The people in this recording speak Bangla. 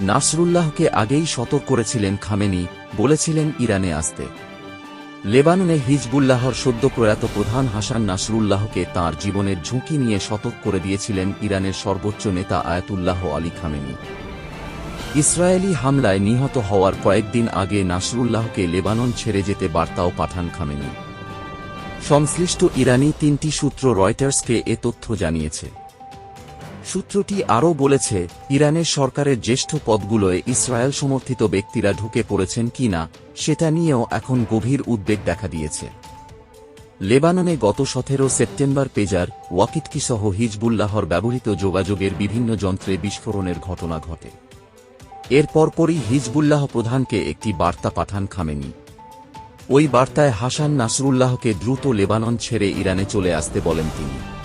নাসরুল্লাহকে আগেই সতর্ক করেছিলেন খামেনি, বলেছিলেন ইরানে আসতে। লেবাননে হিজবুল্লাহর সদ্য প্রয়াত প্রধান হাসান নাসরুল্লাহকে তার জীবনের ঝুঁকি নিয়ে সতর্ক করে দিয়েছিলেন ইরানের সর্বোচ্চ নেতা আয়াতুল্লাহ আলী খামেনি। ইসরায়েলি হামলায় নিহত হওয়ার কয়েকদিন আগে নাসরুল্লাহকে লেবানন ছেড়ে যেতে বার্তাও পাঠান খামেনি। সংশ্লিষ্ট ইরানি তিনটি সূত্র রয়টার্সকে এ তথ্য জানিয়েছে। সূত্রটি আরও বলেছে, ইরানের সরকারের জ্যেষ্ঠ পদগুলোয় ইসরায়েল সমর্থিত ব্যক্তিরা ঢুকে পড়েছেন কিনা সেটা নিয়েও এখন গভীর উদ্বেগ দেখা দিয়েছে। লেবাননে গত সতেরো সেপ্টেম্বর পেজার, ওয়াকিটকিসহ হিজবুল্লাহর ব্যবহৃত যোগাযোগের বিভিন্ন যন্ত্রে বিস্ফোরণের ঘটনা ঘটে। এর পরপরই হিজবুল্লাহ প্রধানকে একটি বার্তা পাঠান খামেনি। ওই বার্তায় হাসান নাসরুল্লাহকে দ্রুত লেবানন ছেড়ে ইরানে চলে আসতে বলেন তিনি।